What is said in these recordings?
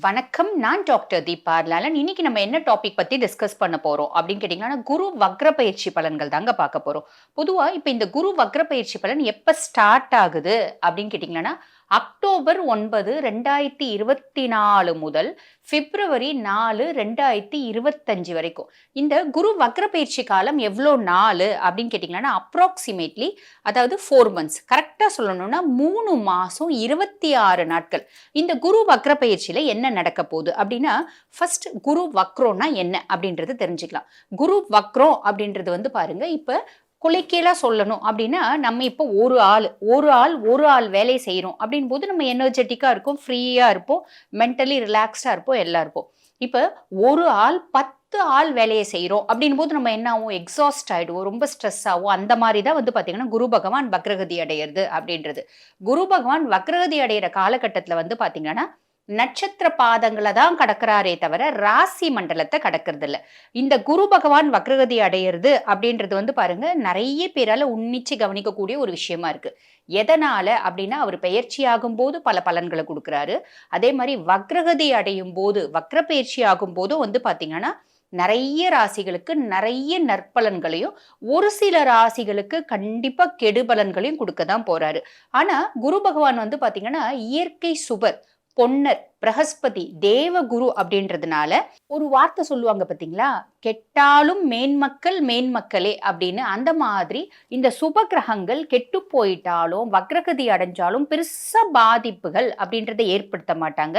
வணக்கம் நான் டாக்டர் தீபார்லாலன் இன்னைக்கு நம்ம என்ன டாபிக் பத்தி டிஸ்கஸ் பண்ண போறோம் அப்படின்னு கேட்டீங்கன்னா குரு வக்ர பயிற்சி பலன்கள் தாங்க பார்க்க போறோம். பொதுவா இப்ப இந்த குரு வக்ர பயிற்சி பலன் எப்ப ஸ்டார்ட் ஆகுது அப்படின்னு கேட்டீங்கன்னா அக்டோபர் ஒன்பது ரெண்டாயிரத்தி இருபத்தி நாலு முதல் பிப்ரவரி நாலு ரெண்டாயிரத்தி இருபத்தஞ்சு வரைக்கும். இந்த குரு வக்ர பயிற்சி காலம் எவ்வளோ நாள் அப்படின்னு கேட்டிங்கன்னா அப்ராக்சிமேட்லி அதாவது ஃபோர் மந்த்ஸ் கரெக்டாக சொல்லணும்னா மூணு மாதம் இருபத்தி ஆறு நாட்கள். இந்த குரு வக்ர பயிற்சியில் என்ன நடக்க போகுது அப்படின்னா ஃபர்ஸ்ட் குரு வக்ரோன்னா என்ன அப்படின்றது தெரிஞ்சுக்கலாம். குரு வக்ரம் அப்படின்றது வந்து பாருங்கள் இப்போ குலைக்கீழா சொல்லணும் அப்படின்னா நம்ம இப்போ ஒரு ஆள் ஒரு ஆள் ஒரு ஆள் வேலையை செய்கிறோம் அப்படின் போது நம்ம எனர்ஜெட்டிக்காக இருப்போம் ஃப்ரீயாக இருப்போம் மென்டலி ரிலாக்ஸ்டாக இருப்போம் எல்லாம் இருப்போம். இப்போ ஒரு ஆள் பத்து ஆள் வேலையை செய்கிறோம் அப்படின் போது நம்ம என்ன ஆகும்? எக்ஸாஸ்ட் ஆகிடுவோம் ரொம்ப ஸ்ட்ரெஸ் ஆகும். அந்த மாதிரி தான் வந்து பார்த்தீங்கன்னா குரு பகவான் வக்ரகதி அடையிறது அப்படின்றது. குரு பகவான் வக்ரகதி அடையிற காலகட்டத்தில் வந்து பார்த்திங்கன்னா நட்சத்திர பாதங்களை தான் கடக்கிறாரே தவிர ராசி மண்டலத்தை கடக்கிறது இல்லை இந்த குரு பகவான் வக்ரகதி அடையிறது அப்படின்றது வந்து பாருங்க நிறைய பேரால உன்னிச்சு கவனிக்கக்கூடிய ஒரு விஷயமா இருக்கு. எதனால அப்படின்னா அவர் பெயர்ச்சி ஆகும் போது பல பலன்களை கொடுக்குறாரு. அதே மாதிரி வக்ரகதி அடையும் போது வக்ர பயிற்சி ஆகும் போதும் வந்து பாத்தீங்கன்னா நிறைய ராசிகளுக்கு நிறைய நற்பலன்களையும் ஒரு சில ராசிகளுக்கு கண்டிப்பா கெடுபலன்களையும் கொடுக்க தான் போறாரு. ஆனா குரு பகவான் வந்து பாத்தீங்கன்னா இயற்கை சுபர். பொன்னர் பிரகஸ்பதி தேவகுரு அப்படின்றதுனால ஒரு வார்த்தை சொல்லுவாங்க பார்த்தீங்களா கெட்டாலும் மேன்மக்கள் மேன்மக்களே அப்படின்னு அந்த மாதிரி இந்த சுப கிரகங்கள் கெட்டு போயிட்டாலும் வக்ரகதி அடைஞ்சாலும் பெருசா பாதிப்புகள் அப்படின்றத ஏற்படுத்த மாட்டாங்க.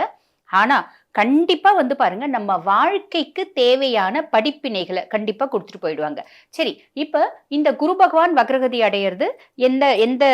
ஆனால் கண்டிப்பாக வந்து பாருங்க நம்ம வாழ்க்கைக்கு தேவையான படிப்பினைகளை கண்டிப்பாக கொடுத்துட்டு போயிடுவாங்க. சரி இப்போ இந்த குரு பகவான் வக்ரகதி அடையிறது எந்த எந்த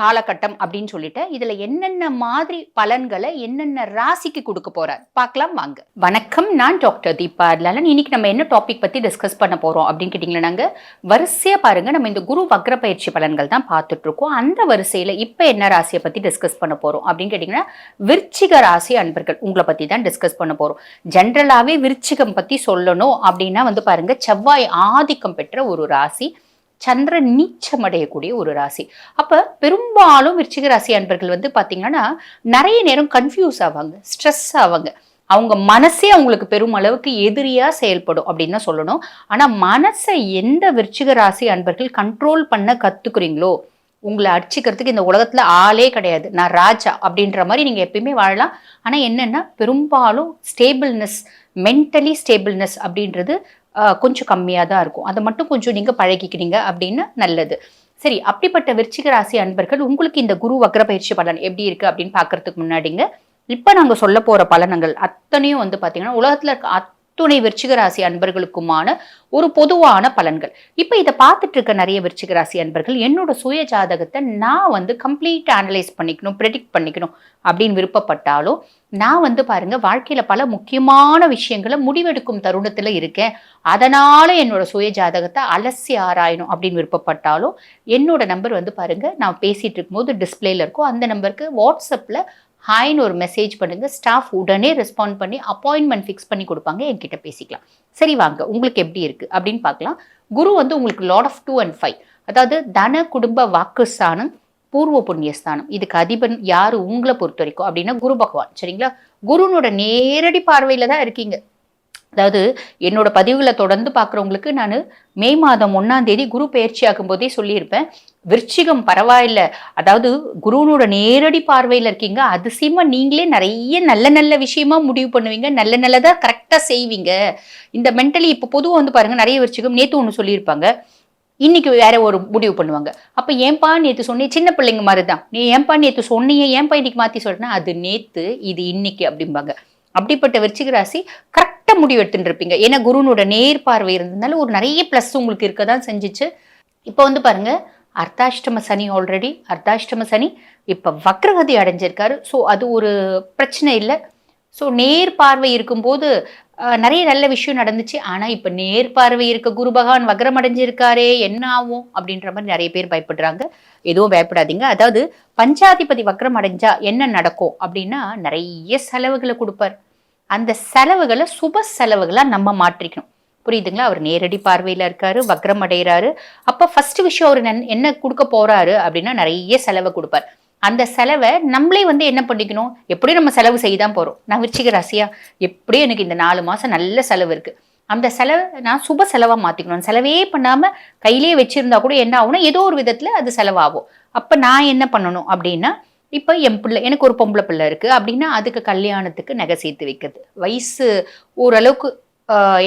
காலகட்டம் அப்படின்னு சொல்லிட்டு இதில் என்னென்ன மாதிரி பலன்களை என்னென்ன ராசிக்கு கொடுக்க போறார்? பார்க்கலாம் வாங்க. வணக்கம் நான் டாக்டர் தீபா லலன் இன்னைக்கு நம்ம என்ன டாபிக் பற்றி டிஸ்கஸ் பண்ண போகிறோம் அப்படின்னு கேட்டிங்கன்னா நாங்கள் வரிசையாக பாருங்கள் நம்ம இந்த குரு வக்ர பயிற்சி பலன்கள் தான் பார்த்துட்டு இருக்கோம். அந்த வரிசையில் இப்போ என்ன ராசியை பற்றி டிஸ்கஸ் பண்ண போகிறோம் அப்படின்னு கேட்டிங்கன்னா விருச்சிக ராசி அன்பர்கள் உங்களை பற்றி தான் டிஸ்கஸ் பண்ண போறோம். ஜென்ரலாகவே விருச்சிகம் பத்தி சொல்லணும் அப்படின்னா வந்து பாருங்க செவ்வாய் ஆதிக்கம் பெற்ற ஒரு ராசி சந்திரன் நீச்சம் அடையக்கூடிய ஒரு ராசி. அப்ப பெரும்பாலும் விருச்சிக ராசி அன்பர்கள் வந்து பாத்தீங்கன்னா நிறைய நேரம் கன்ஃபியூஸ் ஆவாங்க ஸ்ட்ரெஸ் ஆவாங்க. அவங்க மனசே அவங்களுக்கு பெரும் அளவுக்கு எதிரியா செயல்படும் அப்படின்னு தான் சொல்லணும். ஆனா மனசை எந்த விருச்சிக ராசி அன்பர்கள் கண்ட்ரோல் பண்ண கத்துக்கிறீங்களோ உங்களை அடிச்சுக்கிறதுக்கு இந்த உலகத்துல ஆளே கிடையாது. நான் ராஜா அப்படின்ற மாதிரி நீங்க எப்பயுமே வாழலாம். ஆனா என்னன்னா பெரும்பாலும் ஸ்டேபிள்னஸ் மென்டலி ஸ்டேபிள்னஸ் அப்படின்றது கொஞ்சம் கம்மியாக தான் இருக்கும். அதை மட்டும் கொஞ்சம் நீங்க பழகிக்கிறீங்க அப்படின்னு நல்லது. சரி அப்படிப்பட்ட விருச்சிக ராசி அன்பர்கள் உங்களுக்கு இந்த குரு வக்ர பயிற்சி பலன் எப்படி இருக்கு அப்படின்னு பார்க்கறதுக்கு முன்னாடிங்க இப்போ நாங்கள் சொல்ல போகிற பலனங்கள் அத்தனையும் வந்து பார்த்தீங்கன்னா உலகத்தில் இருக்க துணை விருச்சிகராசி அன்பர்களுக்குமான ஒரு பொதுவான பலன்கள். இப்போ இதை பார்த்துட்டு இருக்க நிறைய விருச்சிகராசி அன்பர்கள் என்னோட சுய ஜாதகத்தை நான் வந்து கம்ப்ளீட் அனலைஸ் பண்ணிக்கணும் ப்ரெடிக்ட் பண்ணிக்கணும் அப்படின்னு விருப்பப்பட்டாலும் நான் வந்து பாருங்க வாழ்க்கையில பல முக்கியமான விஷயங்களை முடிவெடுக்கும் தருணத்துல இருக்கேன். அதனால என்னோட சுய ஜாதகத்தை அலசி ஆராயணும் அப்படின்னு விருப்பப்பட்டாலும் என்னோட நம்பர் வந்து பாருங்க நான் பேசிட்டு இருக்கும்போது டிஸ்பிளேல இருக்கும் அந்த நம்பருக்கு வாட்ஸ்அப்ல ஹாய்னு ஒரு மெசேஜ் பண்ணுங்க. ஸ்டாஃப் உடனே ரெஸ்பாண்ட் பண்ணி அப்பாயின்மெண்ட் ஃபிக்ஸ் பண்ணி கொடுப்பாங்க. என்கிட்ட பேசிக்கலாம். சரி வாங்க. உங்களுக்கு எப்படி இருக்கு? அப்படின்னு பார்க்கலாம். குரு வந்து உங்களுக்கு lord of two and five அதாவது தன குடும்ப வாக்குஸ்தானம் பூர்வ புண்ணியஸ்தானம். இதுக்கு அதிபன் யார்? உங்களை பொறுத்த வரைக்கும். அப்படின்னா குரு பகவான். சரிங்களா? குருனோட நேரடி பார்வையில் தான் இருக்கீங்க. அதாவது என்னோட பதிவுகளை தொடர்ந்து பார்க்குறவங்களுக்கு நான் மே மாதம் ஒன்னாம் தேதி குரு பயிற்சி ஆகும்போதே சொல்லியிருப்பேன். விருச்சிகம் பரவாயில்ல. அதாவது குருனோட நேரடி பார்வையில் இருக்கீங்க. அதிசயமா நீங்களே நிறைய நல்ல நல்ல விஷயமா முடிவு பண்ணுவீங்க. நல்ல நல்லதா கரெக்டாக செய்வீங்க. இந்த மென்டலி இப்போ பொதுவாக வந்து பாருங்க நிறைய விருச்சிகம் நேற்று ஒன்று சொல்லியிருப்பாங்க. இன்னைக்கு வேற ஒரு முடிவு பண்ணுவாங்க. அப்ப ஏன்பா நேத்து சொன்னே சின்ன பிள்ளைங்க மாதிரி தான் நீ ஏன்பா நேத்து சொன்னீங்க ஏன்பா இன்னைக்கு மாத்தி சொல்றேன்னா அது நேத்து இது இன்னைக்கு அப்படிம்பாங்க. அப்படிப்பட்ட விருச்சிக ராசி கரெக்ட் முடிவு ஏன்னா குருனோட நேர் பார்வை இருந்ததுனால ஒரு நிறைய ப்ளஸ் உங்களுக்கு இருக்க தான் செஞ்சுச்சு. இப்போ வந்து பாருங்க அர்த்தாஷ்டம சனி ஆல்ரெடி அர்த்தாஷ்டம சனி இப்போ வக்ரகதி அடைஞ்சிருக்காரு. ஸோ அது ஒரு பிரச்சனை இல்லை. ஸோ நேர் பார்வை இருக்கும்போது நிறைய நல்ல விஷயம் நடந்துச்சு. ஆனால் இப்போ நேர் பார்வை இருக்க குரு பகவான் வக்ரம் அடைஞ்சிருக்காரே என்ன ஆகும் அப்படின்ற மாதிரி நிறைய பேர் பயப்படுறாங்க. எதுவும் பயப்படாதீங்க. அதாவது பஞ்சாதிபதி வக்ரம் அடைஞ்சா என்ன நடக்கும் அப்படின்னா நிறைய செலவுகளை கொடுப்பார். அந்த செலவுகளை சுப செலவுகளாக நம்ம மாற்றிக்கணும். புரியுதுங்களா? அவர் நேரடி பார்வையில் இருக்காரு வக்ரம் அடைகிறாரு அப்போ ஃபர்ஸ்ட் விஷயம் அவர் என்ன கொடுக்க போறாரு அப்படின்னா நிறைய செலவை கொடுப்பார். அந்த செலவை நம்மளே வந்து என்ன பண்ணிக்கணும்? எப்படியும் நம்ம செலவு செய்ய தான் போகிறோம் நான் விருச்சிக ராசியா எப்படியும் எனக்கு இந்த நாலு மாதம் நல்ல செலவு இருக்குது அந்த செலவை நான் சுப செலவாக மாற்றிக்கணும் செலவே பண்ணாமல் கையிலேயே வச்சுருந்தா கூட என்ன ஆகும்னா ஏதோ ஒரு விதத்தில் அது செலவாகும். அப்போ நான் என்ன பண்ணணும் அப்படின்னா இப்போ என் பிள்ளை எனக்கு ஒரு பொம்பளை பிள்ளை இருக்குது அப்படின்னா அதுக்கு கல்யாணத்துக்கு நகை சேர்த்து வைக்கிறது. வயசு ஓரளவுக்கு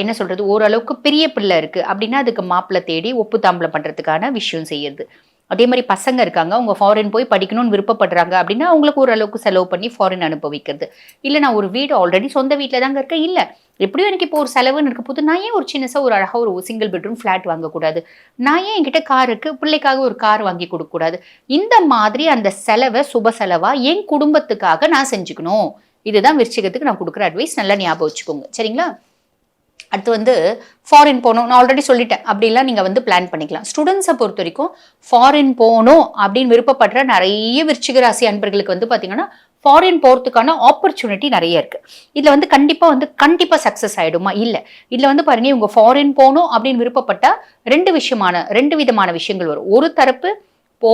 என்ன சொல்கிறது ஓரளவுக்கு பெரிய பிள்ளை இருக்குது அப்படின்னா அதுக்கு மாப்பிள்ளை தேடி ஒப்பு தாம்பலம் பண்ணுறதுக்கான விஷயம் செய்யறது. அதே மாதிரி பசங்க இருக்காங்க அவங்க ஃபாரின் போய் படிக்கணும்னு விருப்பப்படுறாங்க அப்படின்னா அவங்களுக்கு ஓரளவுக்கு செலவு பண்ணி ஃபாரின் அனுப்ப வைக்கிறது இல்லை நான் ஒரு வீடு ஆல்ரெடி சொந்த வீட்டில் தாங்க இருக்கேன். இல்லை எப்படியும் எனக்கு இப்போ ஒரு செலவுன்னு இருக்க போது நான் ஏன் ஒரு சின்னசாக ஒரு அழகாக ஒரு சிங்கிள் பெட்ரூம் ஃப்ளாட் வாங்கக்கூடாது? நான் ஏன் என்கிட்ட கார் இருக்குது பிள்ளைக்காக ஒரு கார் வாங்கி கொடுக்கக்கூடாது? இந்த மாதிரி அந்த செலவை சுப செலவாக என் குடும்பத்துக்காக நான் செஞ்சுக்கணும். இதுதான் விருச்சிகத்துக்கு நான் கொடுக்குற அட்வைஸ் நல்லா ஞாபகம் வச்சுக்கோங்க. சரிங்களா? அடுத்து வந்து ஃபாரின் போகணும். நான் ஆல்ரெடி சொல்லிட்டேன். அப்படிலாம் நீங்கள் வந்து பிளான் பண்ணிக்கலாம். ஸ்டூடெண்ட்ஸை பொறுத்த வரைக்கும் ஃபாரின் போகணும் அப்படின்னு விருப்பப்படுற நிறைய விருச்சிக ராசி அன்பர்களுக்கு வந்து பார்த்தீங்கன்னா ஃபாரின் போகிறதுக்கான ஆப்பர்ச்சுனிட்டி நிறைய இருக்குது இதில் வந்து கண்டிப்பாக வந்து கண்டிப்பாக சக்ஸஸ் ஆகிடுமா இல்லை. இதில் வந்து பாருங்க இவங்க ஃபாரின் போகணும் அப்படின்னு விருப்பப்பட்டால் ரெண்டு விஷயமான ரெண்டு விதமான விஷயங்கள் வரும். ஒரு தரப்பு போ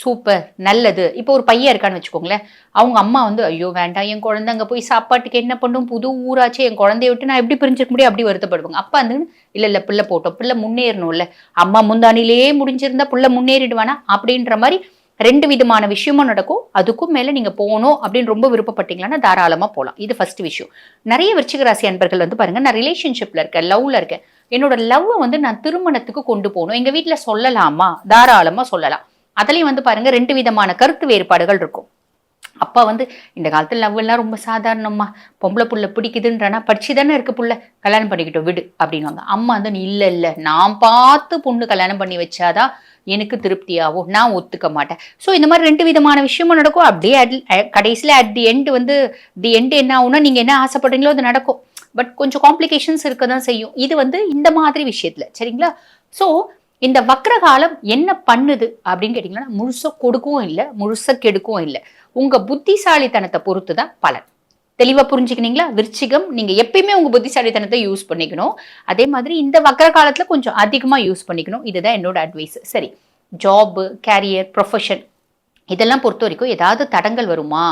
சூப்பர் நல்லது. இப்போ ஒரு பையன் இருக்கான்னு வச்சுக்கோங்களேன். அவங்க அம்மா வந்து ஐயோ வேண்டாம் என் குழந்தை அங்கே போய் சாப்பாட்டுக்கு என்ன பண்ணும்? புது ஊராச்சு என் குழந்தைய விட்டு நான் எப்படி பிரிஞ்சிருக்க முடியும்? அப்படி வருத்தப்படுவாங்க. அப்பா வந்து இல்லை இல்லை பிள்ளை போட்டோம் பிள்ளை முன்னேறணும்ல. அம்மா முந்தானிலேயே முடிஞ்சிருந்தா பிள்ளை முன்னேறிடுவானா? அப்படின்ற மாதிரி ரெண்டு விதமான விஷயமும் நடக்கும். அதுக்கும் மேலே நீங்கள் போகணும் அப்படின்னு ரொம்ப விருப்பப்பட்டீங்கன்னா தாராளமாக போகலாம் இது ஃபர்ஸ்ட் விஷயம். நிறைய விருச்சிகராசி அன்பர்கள் வந்து பாருங்கள் நான் ரிலேஷன்ஷிப்பில் இருக்கேன் லவ்வில் இருக்கேன். என்னோட லவ்வை வந்து நான் திருமணத்துக்கு கொண்டு போகணும். எங்கள் வீட்டில் சொல்லலாமா? தாராளமாக சொல்லலாம். அதுலேயும் வந்து பாருங்க ரெண்டு விதமான கருத்து வேறுபாடுகள் இருக்கும். அப்பா வந்து இந்த காலத்தில் லவ் எல்லாம் ரொம்ப சாதாரணம்மா. பொம்பளை புள்ள பிடிக்குதுன்றனா படிச்சு தானே இருக்கு புள்ள கல்யாணம் பண்ணிக்கிட்டோம் விடு அப்படின்வாங்க அம்மா வந்து நீ இல்லை இல்லை நான் பார்த்து பொண்ணு கல்யாணம் பண்ணி வச்சாதான் எனக்கு திருப்தியாகும் நான் ஒத்துக்க மாட்டேன். ஸோ இந்த மாதிரி ரெண்டு விதமான விஷயமும் நடக்கும். அப்படியே கடைசியில் அட் தி எண்ட் வந்து தி எண்ட் என்ன ஆகும்னா நீங்கள் என்ன ஆசைப்படுறீங்களோ அது நடக்கும். பட் கொஞ்சம் காம்ப்ளிகேஷன்ஸ் இருக்க தான் செய்யும். இது வந்து இந்த மாதிரி விஷயத்துல சரிங்களா? ஸோ இந்த வக்ர காலம் என்ன பண்ணுது அப்படின்னு கேட்டிங்கன்னா முழுச கொடுக்கவும் இல்லை முழுச கெடுக்கவும் இல்லை. உங்கள் புத்திசாலித்தனத்தை பொறுத்து தான் பலன். தெளிவாக புரிஞ்சுக்கினீங்களா? விருச்சிகம் நீங்கள் எப்பயுமே உங்கள் புத்திசாலித்தனத்தை யூஸ் பண்ணிக்கணும். அதே மாதிரி இந்த வக்கர காலத்தில் கொஞ்சம் அதிகமாக யூஸ் பண்ணிக்கணும். இதுதான் என்னோட அட்வைஸ் சரி. ஜாப் கேரியர் ப்ரொஃபஷன் இதெல்லாம் பொறுத்த வரைக்கும் ஏதாவது தடங்கள் வருமா?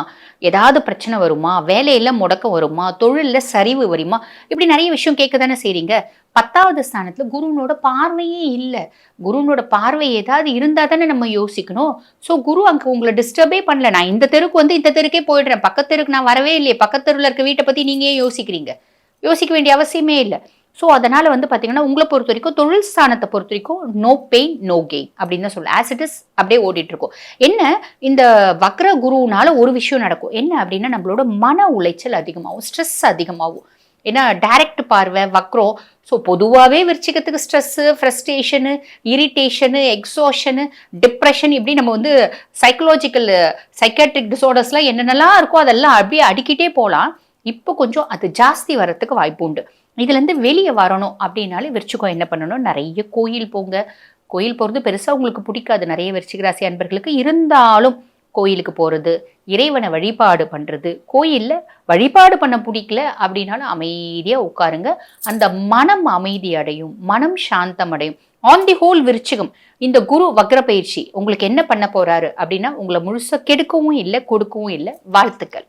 ஏதாவது பிரச்சனை வருமா? வேலையில் முடக்கம் வருமா? தொழிலில் சரிவு வருமா? இப்படி நிறைய விஷயம் கேட்க தானே செய்கிறீங்க பத்தாவது ஸ்தானத்தில் குருவனோட பார்வையே இல்லை. குருவனோட பார்வை ஏதாவது இருந்தால் தானே நம்ம யோசிக்கணும். ஸோ குரு அங்கே உங்களை டிஸ்டர்பே பண்ணல. நான் இந்த தெருக்கு வந்து இந்த தெருக்கே போயிடுறேன். பக்கத்து தெருக்கு நான் வரவே இல்லையே. பக்கத்தெருவில் இருக்க வீட்டை பற்றி நீங்களே யோசிக்கிறீங்க? யோசிக்க வேண்டிய அவசியமே இல்லை. ஸோ அதனால் வந்து பார்த்தீங்கன்னா உங்களை பொறுத்த வரைக்கும் தொழில் ஸ்தானத்தை பொறுத்த வரைக்கும் நோ பெயின் நோ கெயின் அப்படின்னு தான் சொல்லலாம் ஆஸ் இட் இஸ் அப்படியே ஓடிட்டுருக்கும் என்ன? இந்த வக்ர குருனால ஒரு விஷயம் நடக்கும். என்ன அப்படின்னா நம்மளோட மன உளைச்சல் அதிகமாகும். ஸ்ட்ரெஸ் அதிகமாகும். ஏன்னா டைரக்ட் பார்வை வக்ரம். ஸோ பொதுவாகவே விருச்சிகத்துக்கு stress frustration irritation exhaustion depression இப்படி நம்ம வந்து சைக்கலாஜிக்கல் சைக்காட்ரிக் டிசார்டர்ஸ்லாம் என்னென்னலாம் இருக்கோ அதெல்லாம் அப்படியே அடிக்கிட்டே போகலாம். இப்போ கொஞ்சம் அது ஜாஸ்தி வரத்துக்கு வாய்ப்பு உண்டு. இதுலேருந்து வெளியே வரணும் அப்படின்னாலே விருச்சிகம் என்ன பண்ணணும்? நிறைய கோயில் போங்க. கோயில் போகிறது பெருசாக உங்களுக்கு பிடிக்காது. நிறைய விருச்சிகராசி அன்பர்களுக்கு இருந்தாலும் கோயிலுக்கு போகிறது இறைவனை வழிபாடு பண்ணுறது கோயிலில் வழிபாடு பண்ண பிடிக்கல அப்படின்னாலும் அமைதியாக உட்காருங்க. அந்த மனம் அமைதி அடையும். மனம் சாந்தம் அடையும். ஆன் தி ஹோல் விருச்சிகம் இந்த குரு வக்ர பயிற்சி உங்களுக்கு என்ன பண்ண போகிறாரு அப்படின்னா உங்களை முழுசாக கெடுக்கவும் இல்லை கொடுக்கவும் இல்லை. வாழ்த்துக்கள்.